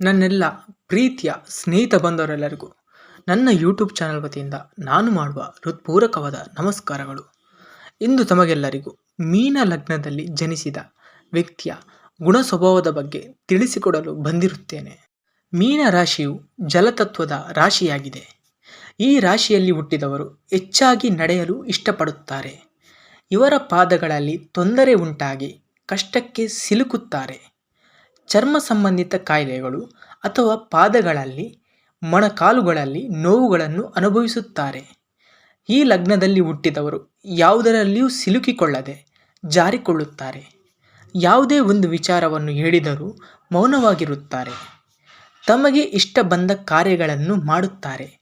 ನನ್ನೆಲ್ಲ ಪ್ರೀತಿಯ ಸ್ನೇಹಿತ ಬಂದವರೆಲ್ಲರಿಗೂ ನನ್ನ ಯೂಟ್ಯೂಬ್ ಚಾನಲ್ ವತಿಯಿಂದ ನಾನು ಮಾಡುವ ಹೃತ್ಪೂರ್ವಕವಾದ ನಮಸ್ಕಾರಗಳು. ಇಂದು ತಮಗೆಲ್ಲರಿಗೂ ಮೀನ ಲಗ್ನದಲ್ಲಿ ಜನಿಸಿದ ವ್ಯಕ್ತಿಯ ಗುಣ ಸ್ವಭಾವದ ಬಗ್ಗೆ ತಿಳಿಸಿಕೊಡಲು ಬಂದಿರುತ್ತೇನೆ. ಮೀನ ರಾಶಿಯು ಜಲತತ್ವದ ರಾಶಿಯಾಗಿದೆ. ಈ ರಾಶಿಯಲ್ಲಿ ಹುಟ್ಟಿದವರು ಹೆಚ್ಚಾಗಿ ನಡೆಯಲು ಇಷ್ಟಪಡುತ್ತಾರೆ. ಇವರ ಪಾದಗಳಲ್ಲಿ ತೊಂದರೆ ಉಂಟಾಗಿ ಕಷ್ಟಕ್ಕೆ ಸಿಲುಕುತ್ತಾರೆ. ಚರ್ಮ ಸಂಬಂಧಿತ ಕಾಯಿಲೆಗಳು ಅಥವಾ ಪಾದಗಳಲ್ಲಿ, ಮೊಣಕಾಲುಗಳಲ್ಲಿ ನೋವುಗಳನ್ನು ಅನುಭವಿಸುತ್ತಾರೆ. ಈ ಲಗ್ನದಲ್ಲಿ ಹುಟ್ಟಿದವರು ಯಾವುದರಲ್ಲಿಯೂ ಸಿಲುಕಿಕೊಳ್ಳದೆ ಜಾರಿಕೊಳ್ಳುತ್ತಾರೆ. ಯಾವುದೇ ಒಂದು ವಿಚಾರವನ್ನು ಹೇಳಿದರೂ ಮೌನವಾಗಿರುತ್ತಾರೆ. ತಮಗೆ ಇಷ್ಟ ಬಂದ ಕಾರ್ಯಗಳನ್ನು ಮಾಡುತ್ತಾರೆ.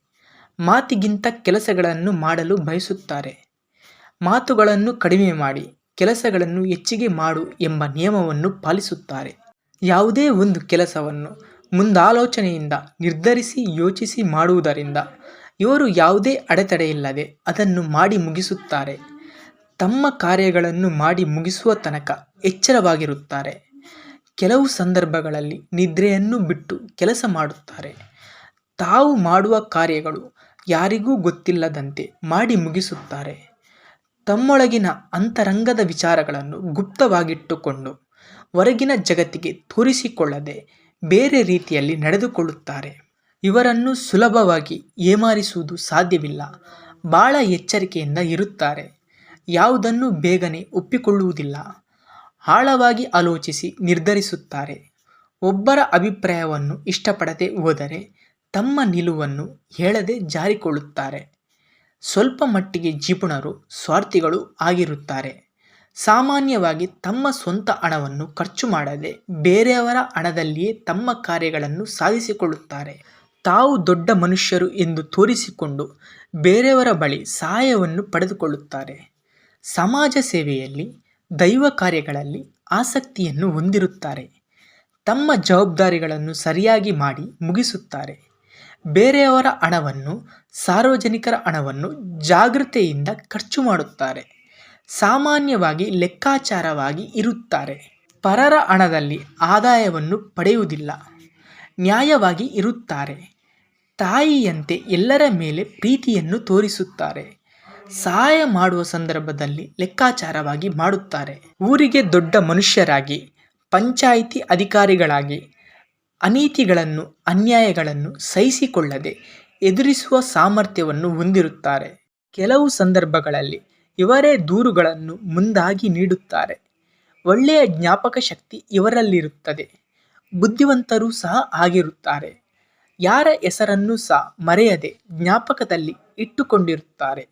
ಮಾತಿಗಿಂತ ಕೆಲಸಗಳನ್ನು ಮಾಡಲು ಬಯಸುತ್ತಾರೆ. ಮಾತುಗಳನ್ನು ಕಡಿಮೆ ಮಾಡಿ, ಕೆಲಸಗಳನ್ನು ಹೆಚ್ಚಿಗೆ ಮಾಡು ಎಂಬ ನಿಯಮವನ್ನು ಪಾಲಿಸುತ್ತಾರೆ. ಯಾವುದೇ ಒಂದು ಕೆಲಸವನ್ನು ಮುಂದಾಲೋಚನೆಯಿಂದ ನಿರ್ಧರಿಸಿ ಯೋಚಿಸಿ ಮಾಡುವುದರಿಂದ ಇವರು ಯಾವುದೇ ಅಡೆತಡೆಯಿಲ್ಲದೆ ಅದನ್ನು ಮಾಡಿ ಮುಗಿಸುತ್ತಾರೆ. ತಮ್ಮ ಕಾರ್ಯಗಳನ್ನು ಮಾಡಿ ಮುಗಿಸುವ ತನಕ ಎಚ್ಚರವಾಗಿರುತ್ತಾರೆ. ಕೆಲವು ಸಂದರ್ಭಗಳಲ್ಲಿ ನಿದ್ರೆಯನ್ನು ಬಿಟ್ಟು ಕೆಲಸ ಮಾಡುತ್ತಾರೆ. ತಾವು ಮಾಡುವ ಕಾರ್ಯಗಳು ಯಾರಿಗೂ ಗೊತ್ತಿಲ್ಲದಂತೆ ಮಾಡಿ ಮುಗಿಸುತ್ತಾರೆ. ತಮ್ಮೊಳಗಿನ ಅಂತರಂಗದ ವಿಚಾರಗಳನ್ನು ಗುಪ್ತವಾಗಿಟ್ಟುಕೊಂಡು ಹೊರಗಿನ ಜಗತ್ತಿಗೆ ತೋರಿಸಿಕೊಳ್ಳದೆ ಬೇರೆ ರೀತಿಯಲ್ಲಿ ನಡೆದುಕೊಳ್ಳುತ್ತಾರೆ. ಇವರನ್ನು ಸುಲಭವಾಗಿ ಏಮಾರಿಸುವುದು ಸಾಧ್ಯವಿಲ್ಲ. ಭಾಳ ಎಚ್ಚರಿಕೆಯಿಂದ ಇರುತ್ತಾರೆ. ಯಾವುದನ್ನು ಬೇಗನೆ ಒಪ್ಪಿಕೊಳ್ಳುವುದಿಲ್ಲ. ಆಳವಾಗಿ ಆಲೋಚಿಸಿ ನಿರ್ಧರಿಸುತ್ತಾರೆ. ಒಬ್ಬರ ಅಭಿಪ್ರಾಯವನ್ನು ಇಷ್ಟಪಡದೆ ಹೋದರೆ ತಮ್ಮ ನಿಲುವನ್ನು ಹೇಳದೆ ಜಾರಿಕೊಳ್ಳುತ್ತಾರೆ. ಸ್ವಲ್ಪ ಮಟ್ಟಿಗೆ ಜಿಪುಣರು ಸ್ವಾರ್ಥಿಗಳು ಆಗಿರುತ್ತಾರೆ. ಸಾಮಾನ್ಯವಾಗಿ ತಮ್ಮ ಸ್ವಂತ ಹಣವನ್ನು ಖರ್ಚು ಮಾಡದೆ ಬೇರೆಯವರ ಹಣದಲ್ಲಿಯೇ ತಮ್ಮ ಕಾರ್ಯಗಳನ್ನು ಸಾಧಿಸಿಕೊಳ್ಳುತ್ತಾರೆ. ತಾವು ದೊಡ್ಡ ಮನುಷ್ಯರು ಎಂದು ತೋರಿಸಿಕೊಂಡು ಬೇರೆಯವರ ಬಳಿ ಸಹಾಯವನ್ನು ಪಡೆದುಕೊಳ್ಳುತ್ತಾರೆ. ಸಮಾಜ ಸೇವೆಯಲ್ಲಿ, ದೈವ ಕಾರ್ಯಗಳಲ್ಲಿ ಆಸಕ್ತಿಯನ್ನು ಹೊಂದಿರುತ್ತಾರೆ. ತಮ್ಮ ಜವಾಬ್ದಾರಿಗಳನ್ನು ಸರಿಯಾಗಿ ಮಾಡಿ ಮುಗಿಸುತ್ತಾರೆ. ಬೇರೆಯವರ ಹಣವನ್ನು, ಸಾರ್ವಜನಿಕರ ಹಣವನ್ನು ಜಾಗೃತೆಯಿಂದ ಖರ್ಚು ಮಾಡುತ್ತಾರೆ. ಸಾಮಾನ್ಯವಾಗಿ ಲೆಕ್ಕಾಚಾರವಾಗಿ ಇರುತ್ತಾರೆ. ಪರರ ಹಣದಲ್ಲಿ ಆದಾಯವನ್ನು ಪಡೆಯುವುದಿಲ್ಲ. ನ್ಯಾಯವಾಗಿ ಇರುತ್ತಾರೆ. ತಾಯಿಯಂತೆ ಎಲ್ಲರ ಮೇಲೆ ಪ್ರೀತಿಯನ್ನು ತೋರಿಸುತ್ತಾರೆ. ಸಹಾಯ ಮಾಡುವ ಸಂದರ್ಭದಲ್ಲಿ ಲೆಕ್ಕಾಚಾರವಾಗಿ ಮಾಡುತ್ತಾರೆ. ಊರಿಗೆ ದೊಡ್ಡ ಮನುಷ್ಯರಾಗಿ, ಪಂಚಾಯಿತಿ ಅಧಿಕಾರಿಗಳಾಗಿ ಅನೀತಿಗಳನ್ನು, ಅನ್ಯಾಯಗಳನ್ನು ಸಹಿಸಿಕೊಳ್ಳದೆ ಎದುರಿಸುವ ಸಾಮರ್ಥ್ಯವನ್ನು ಹೊಂದಿರುತ್ತಾರೆ. ಕೆಲವು ಸಂದರ್ಭಗಳಲ್ಲಿ ಇವರೇ ದೂರುಗಳನ್ನು ಮುಂದಾಗಿ ನೀಡುತ್ತಾರೆ. ಒಳ್ಳೆಯ ಜ್ಞಾಪಕ ಶಕ್ತಿ ಇವರಲ್ಲಿರುತ್ತದೆ. ಬುದ್ಧಿವಂತರೂ ಸಹ ಆಗಿರುತ್ತಾರೆ. ಯಾರ ಹೆಸರನ್ನು ಸಹ ಮರೆಯದೆ ಜ್ಞಾಪಕದಲ್ಲಿ ಇಟ್ಟುಕೊಂಡಿರುತ್ತಾರೆ.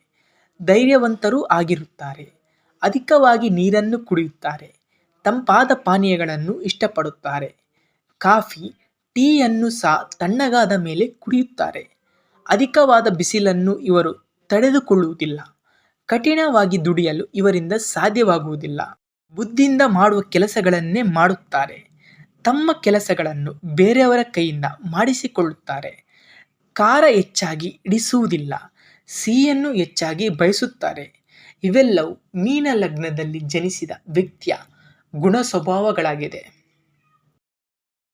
ಧೈರ್ಯವಂತರೂ ಆಗಿರುತ್ತಾರೆ. ಅಧಿಕವಾಗಿ ನೀರನ್ನು ಕುಡಿಯುತ್ತಾರೆ. ತಂಪಾದ ಪಾನೀಯಗಳನ್ನು ಇಷ್ಟಪಡುತ್ತಾರೆ. ಕಾಫಿ, ಟೀಯನ್ನು ಸಹ ತಣ್ಣಗಾದ ಮೇಲೆ ಕುಡಿಯುತ್ತಾರೆ. ಅಧಿಕವಾದ ಬಿಸಿಲನ್ನು ಇವರು ತಡೆದುಕೊಳ್ಳುವುದಿಲ್ಲ. ಕಠಿಣವಾಗಿ ದುಡಿಯಲು ಇವರಿಂದ ಸಾಧ್ಯವಾಗುವುದಿಲ್ಲ. ಬುದ್ಧಿಯಿಂದ ಮಾಡುವ ಕೆಲಸಗಳನ್ನೇ ಮಾಡುತ್ತಾರೆ. ತಮ್ಮ ಕೆಲಸಗಳನ್ನು ಬೇರೆಯವರ ಕೈಯಿಂದ ಮಾಡಿಸಿಕೊಳ್ಳುತ್ತಾರೆ. ಖಾರ ಹೆಚ್ಚಾಗಿ ಇಡಿಸುವುದಿಲ್ಲ. ಸಿಹಿಯನ್ನು ಹೆಚ್ಚಾಗಿ ಬಯಸುತ್ತಾರೆ. ಇವೆಲ್ಲವೂ ಮೀನ ಲಗ್ನದಲ್ಲಿ ಜನಿಸಿದ ವ್ಯಕ್ತಿಯ ಗುಣ ಸ್ವಭಾವಗಳಾಗಿದೆ